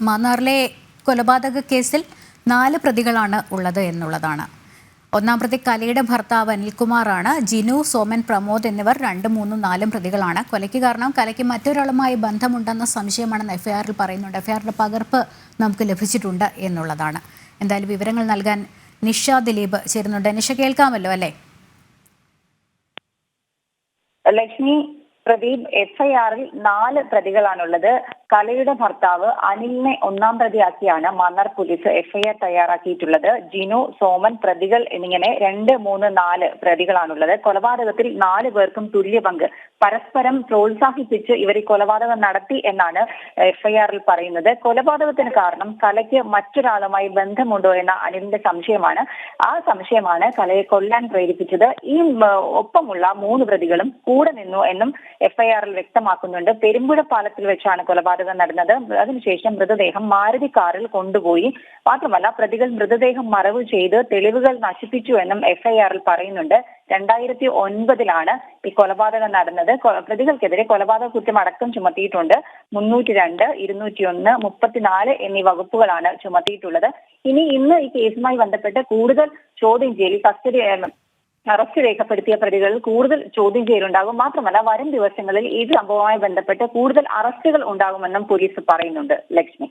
മാന്നാറിലെ കൊലപാതക കേസിൽ നാല് പ്രതികളാണ് ഉള്ളത് എന്നുള്ളതാണ്. ഒന്നാം പ്രതി കലയുടെ ഭർത്താവ് അനിൽകുമാറാണ് ജിനു സോമൻ പ്രമോദ് എന്നിവർ രണ്ടും മൂന്നും നാലും പ്രതികളാണ്. കൊലയ്ക്ക് കാരണം കലയ്ക്ക് മറ്റൊരാളുമായി ബന്ധമുണ്ടെന്ന സംശയമാണെന്ന് എഫ്ഐആറിൽ പറയുന്നുണ്ട്. എഫ്ഐആറിന്റെ പകർപ്പ് നമുക്ക് ലഭിച്ചിട്ടുണ്ട് എന്നുള്ളതാണ്. എന്തായാലും വിവരങ്ങൾ നൽകാൻ നിഷ ദിലീപ് ചേരുന്നുണ്ട്. നിഷ കേൾക്കാമല്ലോ അല്ലേ? ലക്ഷ്മി പ്രദീപ് എഫ്ഐആറിൽ നാല് പ്രതികളാണുള്ളത്. കലയുടെ ഭർത്താവ് അനിലിനെ ഒന്നാം പ്രതിയാക്കിയാണ് മന്നാർ പോലീസ് എഫ്ഐആർ തയ്യാറാക്കിയിട്ടുള്ളത്. ജിനു സോമൻ പ്രതികൾ എന്നിങ്ങനെ രണ്ട് മൂന്ന് നാല് പ്രതികളാണുള്ളത്. കൊലപാതകത്തിൽ നാല് പേർക്കും തുല്യ പങ്ക്. പരസ്പരം പ്രോത്സാഹിപ്പിച്ച് ഇവർ ഈ കൊലപാതകം നടത്തി എന്നാണ് എഫ്ഐആറിൽ പറയുന്നത്. കൊലപാതകത്തിന് കാരണം കലയ്ക്ക് മറ്റൊരാളുമായി ബന്ധമുണ്ടോ എന്ന അനിലിന്റെ സംശയമാണ്. ആ സംശയമാണ് കലയെ കൊല്ലാൻ പ്രേരിപ്പിച്ചത്. ഈ ഒപ്പമുള്ള മൂന്ന് പ്രതികളും കൂടെ നിന്നു എന്നും എഫ്ഐആറിൽ വ്യക്തമാക്കുന്നുണ്ട്. പെരുമ്പുഴ പാലത്തിൽ വെച്ചാണ് കൊലപാതകം നടന്നത്. അതിനുശേഷം മൃതദേഹം മാരുതി കാറിൽ കൊണ്ടുപോയി. മാത്രമല്ല പ്രതികൾ മൃതദേഹം മറവ് ചെയ്ത് തെളിവുകൾ നശിപ്പിച്ചു എന്നും എഫ്ഐആറിൽ പറയുന്നുണ്ട്. രണ്ടായിരത്തി ഒൻപതിലാണ് ഈ കൊലപാതകം നടന്നത്. പ്രതികൾക്കെതിരെ കൊലപാതക കുറ്റം അടക്കം ചുമത്തിയിട്ടുണ്ട്. മുന്നൂറ്റി രണ്ട് ഇരുന്നൂറ്റി ഒന്ന് മുപ്പത്തിനാല് എന്നീ വകുപ്പുകളാണ് ചുമത്തിയിട്ടുള്ളത്. ഇനി ഇന്ന് ഈ കേസുമായി ബന്ധപ്പെട്ട് കൂടുതൽ ചോദ്യം ചെയ്യൽ കസ്റ്റഡി അറസ്റ്റ് രേഖപ്പെടുത്തിയ പ്രതികളിൽ കൂടുതൽ ചോദ്യം ചെയ്യലുണ്ടാകും. മാത്രമല്ല വരും ദിവസങ്ങളിൽ ഈ സംഭവവുമായി ബന്ധപ്പെട്ട് കൂടുതൽ അറസ്റ്റുകൾ ഉണ്ടാകുമെന്നും പോലീസ് പറയുന്നുണ്ട്. ലക്ഷ്മി.